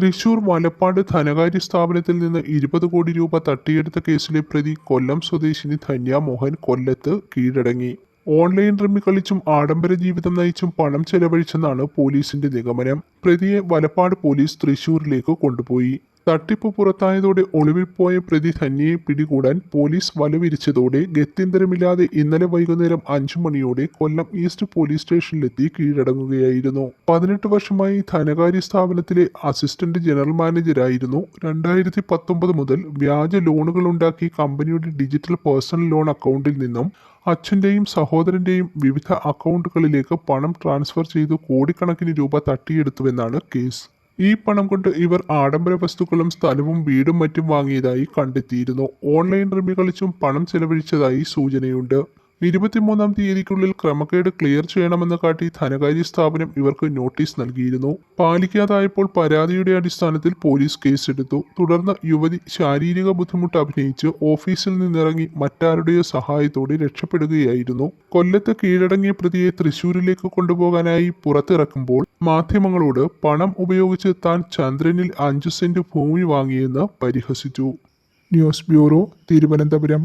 തൃശൂർ വലപ്പാട് ധനകാര്യ സ്ഥാപനത്തിൽ നിന്ന് ഇരുപത് കോടി രൂപ തട്ടിയെടുത്ത കേസിലെ പ്രതി കൊല്ലം സ്വദേശിനി ധന്യ മോഹൻ കൊല്ലത്ത് കീഴടങ്ങി. ഓൺലൈൻ റമ്മി കളിച്ചും ആഡംബര ജീവിതം നയിച്ചും പണം ചെലവഴിച്ചെന്നാണ് പോലീസിന്റെ നിഗമനം. പ്രതിയെ വലപ്പാട് പോലീസ് തൃശൂരിലേക്ക് കൊണ്ടുപോയി. തട്ടിപ്പ് പുറത്തായതോടെ ഒളിവിൽ പോയ പ്രതി ധന്യയെ പിടികൂടാൻ പോലീസ് വലവിരിച്ചതോടെ ഗത്യന്തരമില്ലാതെ ഇന്നലെ വൈകുന്നേരം അഞ്ചു മണിയോടെ കൊല്ലം ഈസ്റ്റ് പോലീസ് സ്റ്റേഷനിലെത്തി കീഴടങ്ങുകയായിരുന്നു. പതിനെട്ട് വർഷമായി ധനകാര്യ സ്ഥാപനത്തിലെ അസിസ്റ്റന്റ് ജനറൽ മാനേജരായിരുന്നു. രണ്ടായിരത്തി പത്തൊമ്പത് മുതൽ വ്യാജ ലോണുകൾ ഉണ്ടാക്കി കമ്പനിയുടെ ഡിജിറ്റൽ പേഴ്സണൽ ലോൺ അക്കൗണ്ടിൽ നിന്നും അച്ഛന്റെയും സഹോദരന്റെയും വിവിധ അക്കൗണ്ടുകളിലേക്ക് പണം ട്രാൻസ്ഫർ ചെയ്തു കോടിക്കണക്കിന് രൂപ തട്ടിയെടുത്തുവെന്നാണ് കേസ്. ഈ പണം കൊണ്ട് ഇവർ ആഡംബര വസ്തുക്കളും സ്ഥലവും വീടും മറ്റും വാങ്ങിയതായി കണ്ടെത്തിയിരുന്നു. ഓൺലൈൻ റമ്മി കളിച്ചും പണം ചെലവഴിച്ചതായി സൂചനയുണ്ട്. ഇരുപത്തിമൂന്നാം തീയതിക്കുള്ളിൽ ക്രമക്കേട് ക്ലിയർ ചെയ്യണമെന്ന് കാട്ടി ധനകാര്യ സ്ഥാപനം ഇവർക്ക് നോട്ടീസ് നൽകിയിരുന്നു. പാലിക്കാതായപ്പോൾ പരാതിയുടെ അടിസ്ഥാനത്തിൽ പോലീസ് കേസെടുത്തു. തുടർന്ന് യുവതി ശാരീരിക ബുദ്ധിമുട്ട് അഭിനയിച്ച് ഓഫീസിൽ നിന്നിറങ്ങി മറ്റാരുടെയോ സഹായത്തോടെ രക്ഷപ്പെടുകയായിരുന്നു. കൊല്ലത്ത് കീഴടങ്ങിയ പ്രതിയെ തൃശൂരിലേക്ക് കൊണ്ടുപോകാനായി പുറത്തിറക്കുമ്പോൾ മാധ്യമങ്ങളോട് പണം ഉപയോഗിച്ച് താൻ ചന്ദ്രനിൽ അഞ്ചു സെന്റ് ഭൂമി വാങ്ങിയെന്ന് പരിഹസിച്ചു. News bureau Thiruvananthapuram.